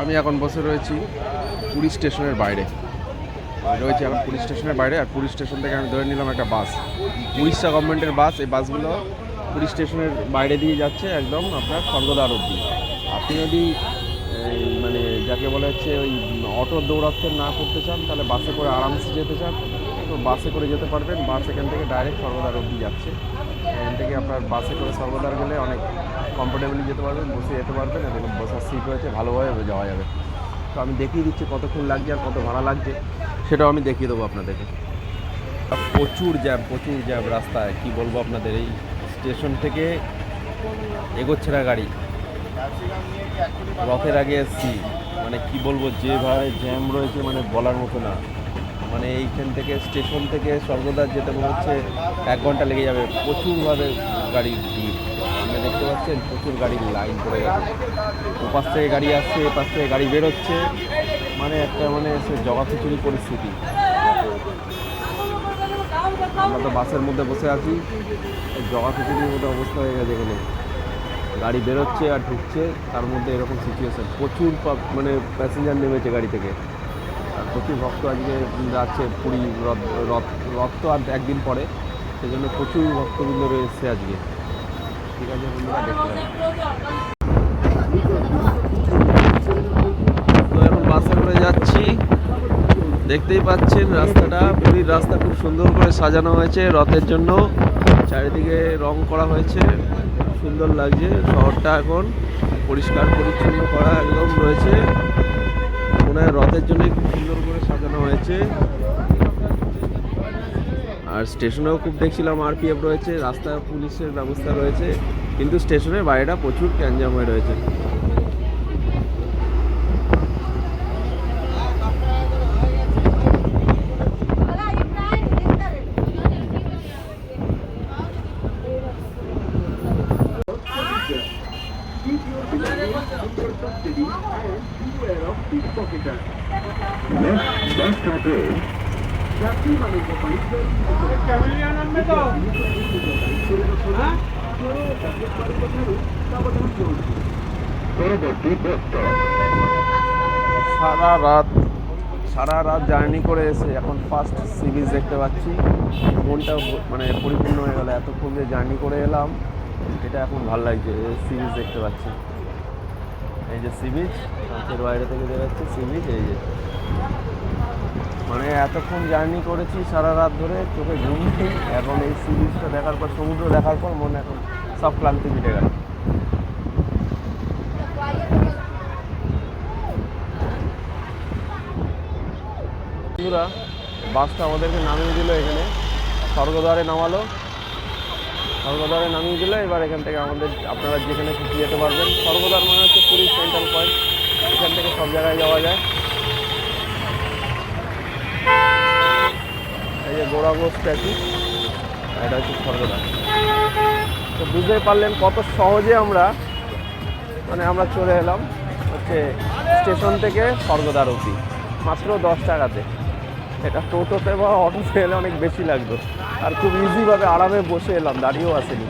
আমি এখন বসে রয়েছি পুলিশ স্টেশনের বাইরে। রয়েছে এখন পুলিশ স্টেশনের বাইরে আর পুলিশ স্টেশন থেকে আমি ধরে নিলাম একটা বাস। উড়িষ্যা গভর্নমেন্টের বাস, এই বাসগুলো পুলিশ স্টেশনের বাইরে দিয়ে যাচ্ছে একদম আপনার স্বর্গদ্বার অব্দি আপনি যদি মানে যাকে বলা হচ্ছে ওই অটো দৌড়াচ্ছেন না করতে চান, তাহলে বাসে করে আরামসে যেতে চান। তো বাসে করে যেতে পারবেন। বাস এখান থেকে ডাইরেক্ট স্বর্গদ্বার অব্দি যাচ্ছে। এখান থেকে আপনার বাসে করে সর্বদার গেলে অনেক কমফোর্টেবলি যেতে পারবেন, বসে যেতে পারবেন। এবং বসার সিট রয়েছে, ভালোভাবে যাওয়া যাবে। তো আমি দেখিয়ে দিচ্ছি কতক্ষণ লাগছে আর কত ভাড়া লাগছে। সেটাও আমি দেখিয়ে দেবো আপনাদেরকে। প্রচুর জ্যাম প্রচুর জ্যাম রাস্তায়। কি বলব আপনাদের, এই স্টেশন থেকে এগোচ্ছে না গাড়ি। রথের আগে এসছি। মানে কি বলব, যেভাবে জ্যাম রয়েছে মানে বলার মতো না। মানে এইখান থেকে স্টেশন থেকে স্বর্গদ্বার যেতে মনে হচ্ছে এক ঘণ্টা লেগে যাবে। প্রচুরভাবে গাড়ির ভিড়। আপনি দেখতে পাচ্ছেন, প্রচুর গাড়ির লাইন পড়ে গেছে। ওপাশ থেকে গাড়ি আসছে, এপাশ থেকে গাড়ি বেরোচ্ছে। মানে একটা মানে সে জগাখিচুড়ি পরিস্থিতি। আমরা তো বাসের মধ্যে বসে আছি। এই জগাখিচুড়ির মধ্যে অবস্থা হয়ে গেছে এখানে। গাড়ি বেরোচ্ছে আর ঢুকছে, তার মধ্যে এরকম সিচুয়েশন প্রচুর মানে প্যাসেঞ্জার নেমেছে গাড়ি থেকে। প্রচুর ভক্ত আজকে যাচ্ছে, পুরী রথ রথ রথ তো আর একদিন পরে সেই জন্য প্রচুর ভক্তবৃন্দ রয়েছে আজকে। ঠিক আছে, বন্ধুরা, দেখতে তো এখন বাসে করে যাচ্ছি। দেখতেই পাচ্ছেন রাস্তাটা, পুরীর রাস্তা খুব সুন্দর করে সাজানো হয়েছে রথের জন্য। চারিদিকে রং করা হয়েছে, সুন্দর লাগছে। শহরটা এখন পরিষ্কার, পরিচ্ছন্ন করা একদম রয়েছে। মনে হয় রথের জন্য খুব সুন্দর করে সাজানো হয়েছে। আর স্টেশনেও খুব দেখছিলাম আরপিএফ রয়েছে, রাস্তায় পুলিশের ব্যবস্থা রয়েছে, কিন্তু স্টেশনের বাইরেটা প্রচুর ক্যানজাম হয়ে রয়েছে। Next bus stop is পরবর্তী বাস সারা রাত সারা রাত জার্নি করে এসে এখন ফার্স্ট সি বিচ দেখতে পাচ্ছি। মনটা মানে পরিপূর্ণ হয়ে গেল। এতক্ষণ যে জার্নি করে এলাম এটা এখন ভালো লাগছে সি বিচ দেখতে পাচ্ছি। এই যে সি বিচ কাঁচের বাইরে থেকে দেখাচ্ছে সি বিচ এই যে। মানে এতক্ষণ জার্নি করেছি সারা রাত ধরে, চোখে ঘুম নেই, এখন এই সি বিচটা দেখার পর, সমুদ্র দেখার পর মনে এখন সব ক্লান্তি মিটে গেল। বন্ধুরা, বাসটা আমাদেরকে নামিয়ে দিল এখানে। স্বর্গদ্বারে নামালো। স্বর্গদ্বারে নামিয়ে দিল এবার এখান থেকে আমাদের, আপনারা যেখানে খুশি যেতে পারবেন। স্বর্গদ্বার মানে হচ্ছে পুরী সেন্ট্রাল পয়েন্ট এখান থেকে সব জায়গায় যাওয়া যায়। এই যে গৌরাঙ্গ স্ট্যাচু এটা হচ্ছে স্বর্গদ্বার তো বুঝতে পারলেন কত সহজে আমরা মানে আমরা চলে এলাম হচ্ছে স্টেশন থেকে স্বর্গদ্বার অবধি। মাত্র দশ টাকাতে। এটা টোটোতে বা অটোতে এলে অনেক বেশি লাগতো। আর খুব ইজিভাবে আরামে বসে এলাম দাঁড়িয়েও আসেনি।